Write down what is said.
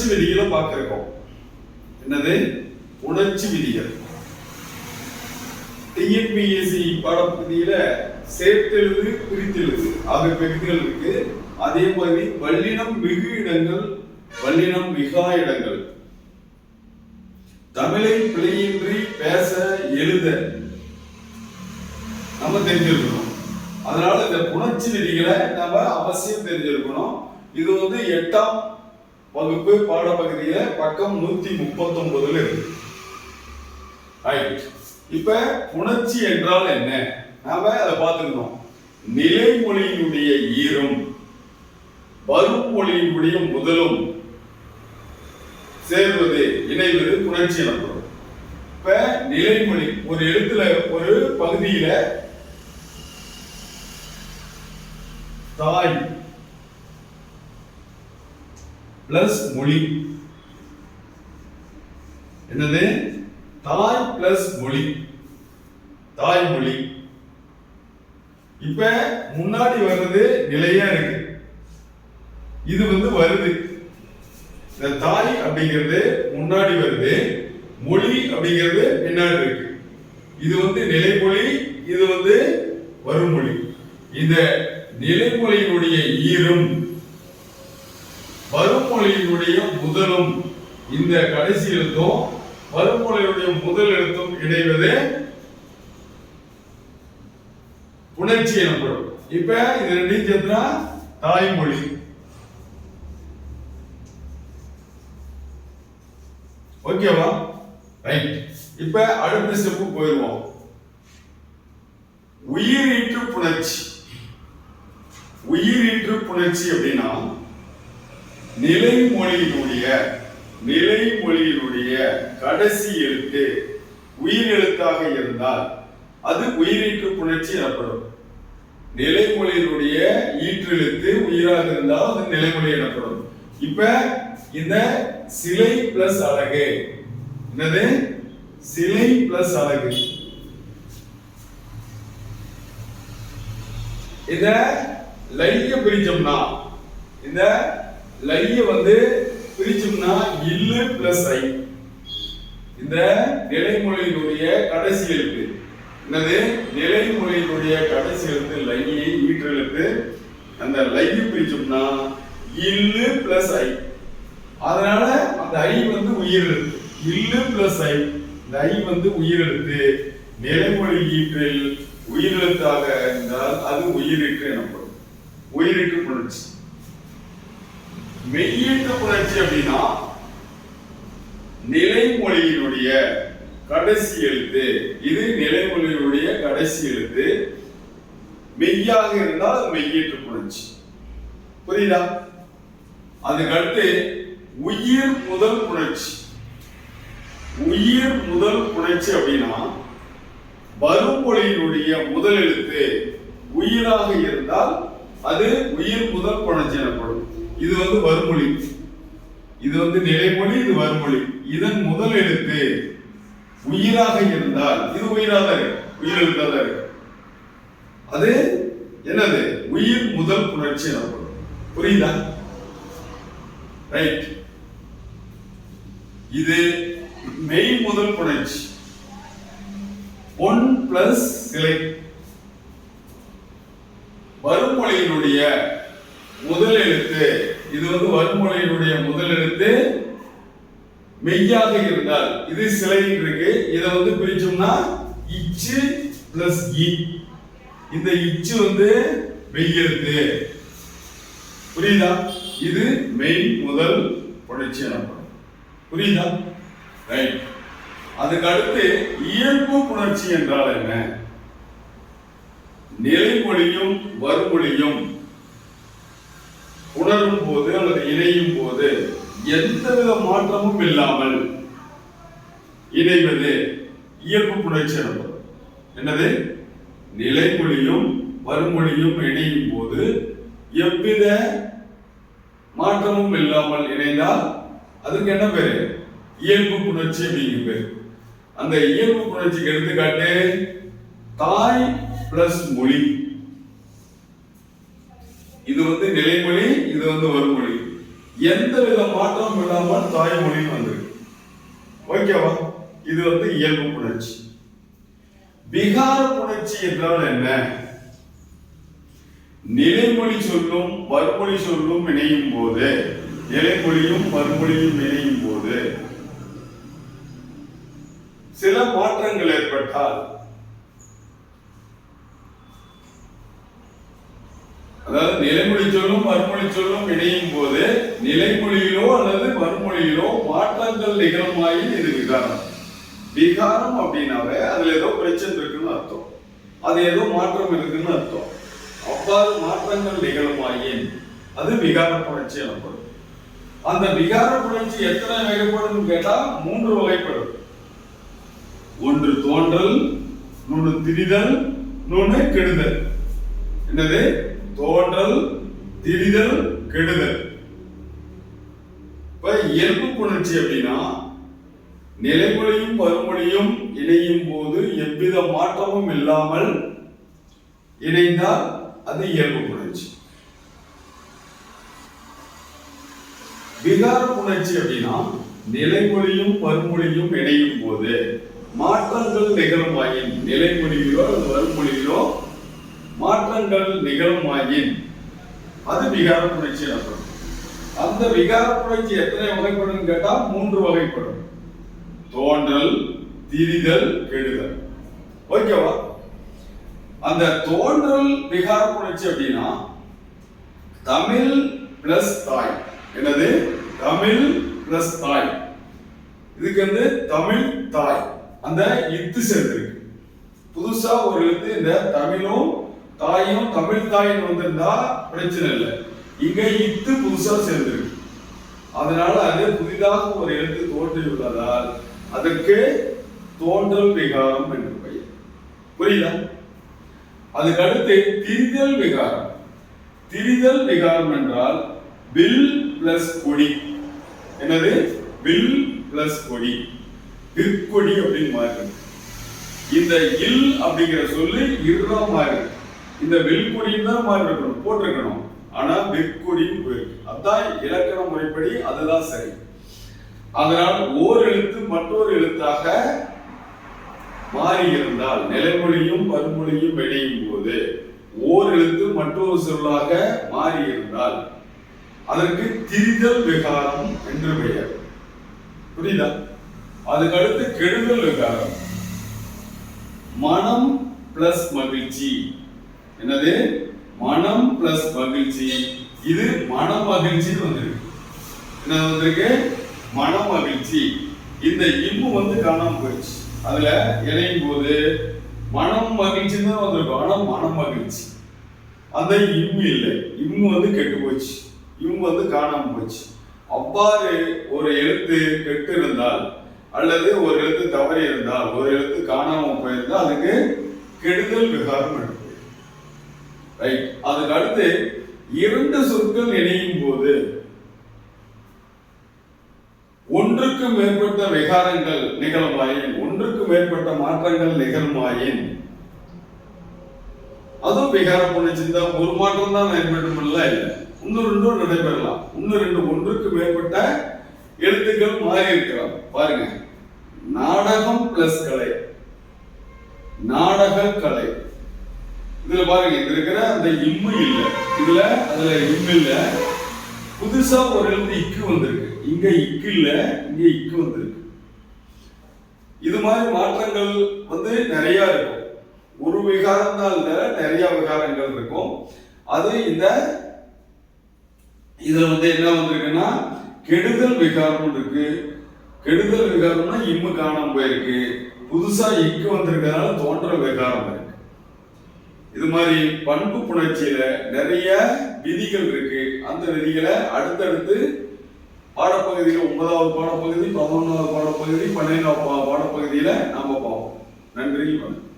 உணர்ச்சி விதிகளை பார்க்கிறோம். என்னது? உணர்ச்சி விதிகள். டிஎன்பிஎஸ்சி பாடப்பகுதியில சேர்த்தெழுது பிரித்தெழுது. ஆகிய பகுதிகள் இருக்கு? அதே மாதிரி வல்லினம் மிகு இடங்கள் வல்லினம் மிகா இடங்கள். தமிழை பிழையின்றி பேச எழுத. நம்ம தெரிஞ்சிருக்கணும். அதனால இந்த புணர்ச்சி விதிகளை நம்ம அவசியம் தெரிஞ்சிருக்கணும். இது வந்து எட்டாம் வகுப்பு பாடப்பகுதியில பக்கம் நூத்தி முப்பத்தி ஒன்பதுல இருக்கு. ரைட் இப்ப புணர்ச்சி என்றால் என்ன? நாம அதை பார்த்துக்கணும். நிலைமொழியினுடைய ஈரும் வரும் மொழியினுடைய முதலும் சேர்வது இணைவது புணர்ச்சி எனப்படும். இப்ப நிலைமொழி ஒரு எழுத்துல ஒரு பகுதியில தாய் பிளஸ் மொழி. என்னது? தாய் பிளஸ் மொழி. தாய்மொழி இப்ப முன்னாடி வர்றது நிலையா இருக்கு. இது வந்து வருது. இந்த தாய் அப்படிங்கிறது முன்னாடி வருது. மொழி அப்படிங்கிறது பின்னாடி இருக்கு. இது வந்து நிலைமொழி இது வந்து வருமொழி. இந்த நிலைமொழியினுடைய ஈரும் வருமொழியினுடைய முதலும் இந்த கடைசி எழுத்தும் வருமொழியினுடைய முதல் எழுத்தும் இணைவது புணர்ச்சி எனப்படும். இப்ப இது ரெண்டையும் சேர்த்துனா தாய்மொழி. ஓகேவா ரைட் இப்ப அடுத்த ஸ்டெப்பு போயிடுவோம். உயிரீற்று புணர்ச்சி. உயிரீற்று புணர்ச்சி அப்படின்னா நிலைமொழியினுடைய நிலைமொழியினுடைய கடைசி எழுத்து உயிர் எழுத்தாக இருந்தால் அது உயிரீற்று புணர்ச்சி எனப்படும். நிலைமொழியினுடைய ஈற்றெழுத்து உயிராக இருந்தால் அது நிலைமொழி எனப்படும். இப்ப இந்த சிலை பிளஸ் அழகு. என்னது? சிலை பிளஸ் அழகு. இத லைய பிரிச்சோம்னா இந்த லைய வந்து பிரிச்சோம்னா இல்லு பிளஸ் ஐ இந்த நிலைமொழியினுடைய கடைசி எழுத்து. என்னது? நிலைமொழியினுடைய கடைசி எழுத்து லையை ஈற்றெழுத்து அந்த லைய பிரிச்சோம்னா இல்லு பிளஸ் ஐ அதனால அந்த ஐ வந்து உயிர் இல்லு பிளஸ் ஐ இந்த ஐ வந்து உயிர் எழுத்து. நிலைமொழி ஈற்றில் உயிரெழுத்தாக இருந்தால் அது உயிரிட்டு எனப்படும். உயிரிட்டு புணர்ச்சி. மெய்யீட்டு புணர்ச்சி அப்படின்னா நிலைமொழியினுடைய கடைசி எழுத்து. இது நிலைமொழியினுடைய கடைசி எழுத்து. மெய்யாக இருந்தால் அது மெய்யீட்டு புணர்ச்சி புரியுதா? அதுக்கடுத்து உயிர் முதல் புணர்ச்சி உயிர் முதல் புணர்ச்சி அப்படின்னா வருமொழியினுடைய முதல் எழுத்து உயிராக இருந்தால் அது உயிர் முதல் புணர்ச்சி எனப்படும். இது வந்து வறுமொழி. இது வந்து நிலைமொழி இது வறுமொழி. இதன் முதல் எழுத்து உயிராக இருந்தால் இது உயிராக இருக்கு. உயிர் எழுத்தாக இருக்கு. அது என்னது? உயிர் முதல் புணர்ச்சி எனப்படும். புரியுதா? ரைட் இது மெய் முதல் புணர்ச்சி. ஒன் பிளஸ் சிலை வறுமொழியினுடைய முதல் எழுத்து இது வந்து வன்மொழியினுடைய முதல் எழுத்து. மெய்யாக இருந்தால் இது சிலைன்னு இருக்கு. இதை வந்து பிரிச்சோம்னா இச்சு பிளஸ் இ. இந்த இச்சு வந்து மெய்யெழுத்து புரியுதா? இது மெய் முதல் புணர்ச்சி எனப்படும். புரியுதா? ரைட் அதுக்கு அடுத்து இயல்பு புணர்ச்சி என்றால் என்ன? நிலைமொழியும் வறுமொழியும். உணரும் போது அல்லது இணையும் போது எந்தவித மாற்றமும் இல்லாமல் இணைவது இயல்பு புணர்ச்சி எனப்படும் என்னது? நிலைமொழியும் வருமொழியும் இணையும் போது எவ்வித மாற்றமும் இல்லாமல் இணைந்தால் அதுக்கு என்ன பேரு? இயல்பு புணர்ச்சி அப்படிங்கிற அந்த இயல்பு புணர்ச்சிக்கு எடுத்துக்காட்டு தாய் பிளஸ் மொழி. இது வந்து நிலைமொழி இது வந்து வருமொழி எந்த வித மாற்றம் இல்லாமல் தாய்மொழின்னு வந்திருக்கு. ஓகேவா? இது வந்து இயல்பு புணர்ச்சி. விகார புணர்ச்சி என்றால் என்ன? நிலைமொழி சொல்லும் வறுமொழி சொல்லும் இணையும் போது நிலைமொழியும் வறுமொழியும் இணையும் போது சில மாற்றங்கள் ஏற்பட்டால் அதாவது நிலைமொழி சொல்லும் மறுமொழி சொல்லும் இணையும் போது நிலைமொழியிலோ அல்லது மறுமொழியிலோ மாற்றங்கள் நிகழுமாயின் இது விகாரம். விகாரம் அப்படின்னாவே அதுல ஏதோ பிரச்சனை இருக்குன்னு அர்த்தம். அது ஏதோ மாற்றம் இருக்குன்னு அர்த்தம். அவ்வாறு மாற்றங்கள் நிகழுமாயின் அது விகார புணர்ச்சி எனப்படும். அந்த விகார புணர்ச்சி எத்தனை வகைப்படும் கேட்டா மூன்று வகைப்படும். ஒன்று தோன்றல் இன்னொன்று திரிதல் இன்னொன்று கெடுதல். என்னது? தோன்றல் திரிதல் கெடுதல். இப்ப இயல்பு புணர்ச்சி அப்படின்னா நிலைமொழியும் பருமொழியும் இணையும் போது எவ்வித மாற்றமும் இல்லாமல் இணைந்தால் அது இயல்பு புணர்ச்சி. விகார புணர்ச்சி அப்படின்னா நிலைமொழியும் பருமொழியும் இணையும் போது மாற்றங்கள் நிகழுமாயின் நிலைமொழியிலோ அல்லது வறுமொழிகளோ மாற்றங்கள் நிகழுமாயின். அது விகார புரட்சி எனப்படும். அந்த விகார புரட்சி எத்தனை வகைப்படும் கேட்டால் மூன்று வகைப்படும். தோன்றல் திரிதல் கெடுதல். ஓகேவா? அந்த தோன்றல் விகார புரட்சி அப்படின்னா தமிழ் பிளஸ் தாய். என்னது? தமிழ் பிளஸ் தாய். இதுக்கு வந்து தமிழ் தாய். அந்த இத்து சேர்ந்திருக்கு. புதுசா ஒரு எழுத்து இந்த தமிழும் தாயும் தமிழ் தாயின் வந்திருந்தா பிரச்சனை இல்லை. இங்க இத்து புதுசா சேர்ந்திருக்கு. அதனால அது புதிதாக ஒரு எழுத்து தோன்றியுள்ளதால் அதற்கு தோன்றல் விகாரம் என்று பெயர். புரியுதா? அதுக்கு அடுத்து திரிதல் விகாரம். திரிதல் விகாரம் என்றால் வில் பிளஸ் கொடி. என்னது? வில் பிளஸ் கொடி. விற்கொடி அப்படின்னு மாறுது இந்த இல் அப்படிங்கிற சொல்லு இருறா மாறு இந்த வெல்கொடின்னு தான் மாறி இருக்கணும் போட்டிருக்கணும். ஆனா வெற்கொடின்னு போயிருக்கு அதான் இலக்கண முறைப்படி அதுதான் சரி. அதனால் ஓர் எழுத்து மற்றொரு எழுத்தாக மாறி இருந்தால் நிலைமொழியும் மறுமொழியும் இணையும் போது ஓர் எழுத்து மற்றொரு சொல்லாக மாறி இருந்தால் அதற்கு திரிதல் விகாரம் என்று பெயர். புரியுதா? அதுக்கு அடுத்து கெடுதல் விகாரம். மனம் பிளஸ் மகிழ்ச்சி. என்னது? மனம் பிளஸ் மகிழ்ச்சி. இது மன மகிழ்ச்சின்னு வந்திருக்கு. என்ன வந்திருக்கு? மன மகிழ்ச்சி. இந்த இம்பு வந்து காணாம போயிடுச்சு. அதுல இணையும் போது மனம் மகிழ்ச்சின்னு தான் வந்திருக்கும். ஆனா மனம் மகிழ்ச்சி. அந்த இம்மு இல்லை. இம்மு வந்து கெட்டு போச்சு இம்மு வந்து காணாம போச்சு அவ்வாறு ஒரு எழுத்து கெட்டு இருந்தால் அல்லது ஒரு எழுத்து தவறி இருந்தால் ஒரு எழுத்து காணாம போயிருந்தால் அதுக்கு கெடுதல் விகாரம் ரைட் அதுக்கு அடுத்து இரண்டு சொற்கள் இணையும் போது ஒன்றுக்கு மேற்பட்ட விகாரங்கள் நிகழுமாயின் ஒன்றுக்கு மேற்பட்ட மாற்றங்கள் நிகழுமாயின். அதுவும் விகார புணர்ச்சி ஒரு மாற்றம் தான் நடைபெறும் இல்லை இன்னும் ரெண்டும் நடைபெறலாம். இன்னும் ரெண்டு ஒன்றுக்கு மேற்பட்ட எழுத்துக்கள் மாறி இருக்கலாம் பாருங்க. நாடகம் பிளஸ் கலை. நாடக கலை. இதுல பாருங்க இது இருக்கிற அந்த இம்மு இல்ல. இதுல அதுல இம் இல்ல. புதுசா ஒரு எழுந்து இக்கு வந்திருக்கு. இங்க இக்கு இல்ல இங்க இக்கு வந்திருக்கு. இது மாதிரி மாற்றங்கள் வந்து நிறைய இருக்கும். ஒரு விகாரம் தான் இல்ல நிறைய விகாரங்கள் இருக்கும். அது இந்த இதுல வந்து என்ன வந்திருக்குன்னா கெடுதல் விகாரம் இருக்கு. கெடுதல் விகாரம்னா இம்மு காணாம போயிருக்கு. புதுசா இக்கு வந்திருக்கிறதுனால தோன்றல் விகாரம் இருக்கு. இது மாதிரி பண்பு புணர்ச்சியில நிறைய விதிகள் இருக்கு. அந்த விதிகளை அடுத்தடுத்து பாடப்பகுதியில ஒன்பதாவது பாடப்பகுதி பதினொன்றாவது பாடப்பகுதி பன்னிரெண்டாவது பாடப்பகுதியில நாம பார்ப்போம். நன்றி வணக்கம்.